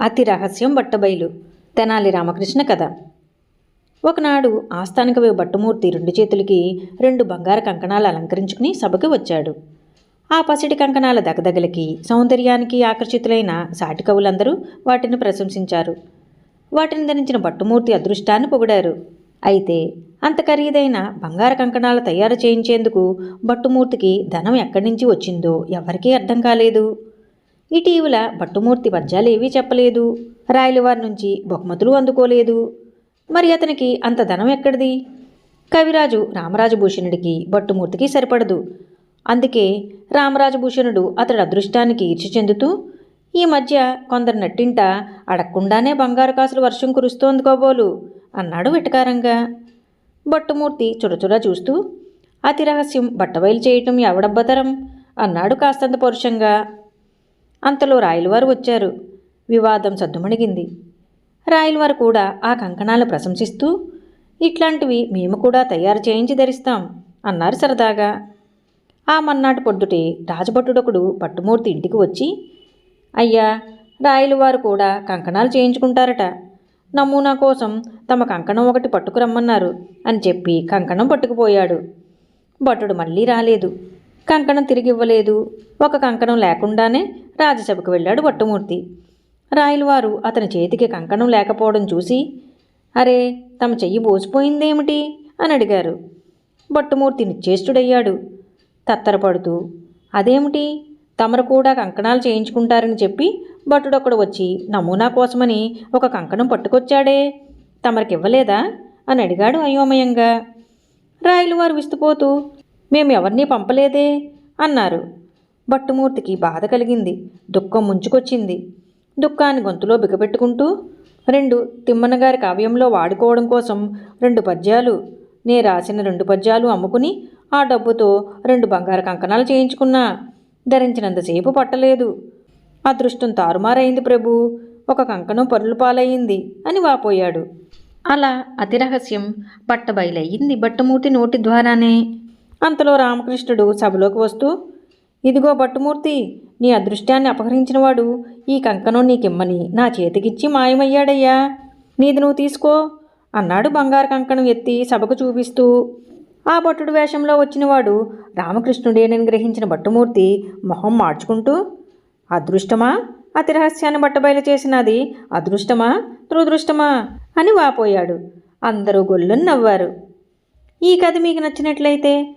అతి రహస్యం బట్టబయలు. తెనాలి రామకృష్ణ కథ. ఒకనాడు ఆస్థానిక భట్టుమూర్తి రెండు చేతులకి రెండు బంగారు కంకణాలు అలంకరించుకుని సభకి వచ్చాడు. ఆ పసిడి కంకణాల దగదగలకి సౌందర్యానికి ఆకర్షితులైన సాటి కవులందరూ వాటిని ప్రశంసించారు. వాటిని ధరించిన భట్టుమూర్తి అదృష్టాన్ని పొగిడారు. అయితే అంత ఖరీదైన బంగారు కంకణాలు తయారు చేయించేందుకు భట్టుమూర్తికి ధనం ఎక్కడి నుంచి వచ్చిందో ఎవరికీ అర్థం కాలేదు. ఇటీవల భట్టుమూర్తి పద్యాలు ఏవీ చెప్పలేదు. రాయలవారి నుంచి బహుమతులు అందుకోలేదు. మరి అతనికి అంత ధనం ఎక్కడిది? కవిరాజు రామరాజభూషణుడికి భట్టుమూర్తికి సరిపడదు. అందుకే రామరాజభూషణుడు అతడి అదృష్టానికి ఈర్చి చెందుతూ ఈ మధ్య కొందరు నట్టింట అడగకుండానే బంగారు కాసులు వర్షం కురుస్తోంది కాబోలు అన్నాడు వెటకారంగా. భట్టుమూర్తి చుడచుడా చూస్తూ అతి రహస్యం బట్టబయలు చేయటం ఎవడబ్బతరం? అన్నాడు కాస్తంత పరుషంగా. అంతలో రాయలవారు వచ్చారు. వివాదం సద్దుమణిగింది. రాయలవారు కూడా ఆ కంకణాలు ప్రశంసిస్తూ ఇట్లాంటివి మేము కూడా తయారు చేయించి ధరిస్తాం అన్నారు సరదాగా. ఆ మన్నాటి పొద్దుటే రాజభట్టుడొకడు పట్టుమూర్తి ఇంటికి వచ్చి అయ్యా రాయలవారు కూడా కంకణాలు చేయించుకుంటారట. నమూనా కోసం తమ కంకణం ఒకటి పట్టుకురమ్మన్నారు అని చెప్పి కంకణం పట్టుకుపోయాడు. భటుడు మళ్ళీ రాలేదు. కంకణం తిరిగి ఇవ్వలేదు ఒక కంకణం లేకుండానే రాజసభకు వెళ్ళాడు భట్టుమూర్తి రాయలవారు అతని చేతికి కంకణం లేకపోవడం చూసి అరే తమ చెయ్యి బోసిపోయిందేమిటి? అని అడిగారు. భట్టుమూర్తి నిశ్చేష్టుడయ్యాడు. తత్తరపడుతూ అదేమిటి? తమరు కూడా కంకణాలు చేయించుకుంటారని చెప్పి భట్టుడొక్కడు వచ్చి నమూనా కోసమని ఒక కంకణం పట్టుకొచ్చాడే. తమరికివ్వలేదా? అని అడిగాడు అయోమయంగా. రాయలవారు విస్తుపోతూ మేము ఎవరినీ పంపలేదే? అన్నారు. భట్టుమూర్తికి బాధ కలిగింది. దుఃఖం ముంచుకొచ్చింది. దుఃఖాన్ని గొంతులో బిగపెట్టుకుంటూ రెండు తిమ్మన్నగారి కావ్యంలో వాడుకోవడం కోసం రెండు పద్యాలు నే రాసిన రెండు పద్యాలు అమ్ముకుని ఆ డబ్బుతో రెండు బంగారు కంకణాలు చేయించుకున్నా. ధరించినంతసేపు పట్టలేదు. అదృష్టం తారుమారైంది ప్రభు. ఒక కంకణం పరులు పాలయ్యింది అని వాపోయాడు. అలా అతి రహస్యం బట్ట బట్టమూర్తి నోటి ద్వారానే. అంతలో రామకృష్ణుడు సభలోకి వస్తూ ఇదిగో భట్టుమూర్తి నీ అదృష్టాన్ని అపహరించినవాడు ఈ కంకణం నీకిమ్మని నా చేతికిచ్చి మాయమయ్యాడయ్యా. నీది నువ్వు తీసుకో అన్నాడు బంగారు కంకణం ఎత్తి సభకు చూపిస్తూ. ఆ భట్టుడు వేషంలో వచ్చినవాడు రామకృష్ణుడేనని గ్రహించిన భట్టుమూర్తి మొహం మార్చుకుంటూ అదృష్టమా? అతి రహస్యాన్ని బట్టబయలు చేసినది అదృష్టమా? దురదృష్టమా? అని వాపోయాడు. అందరూ గొల్లుని నవ్వారు ఈ కథ మీకు నచ్చినట్లయితే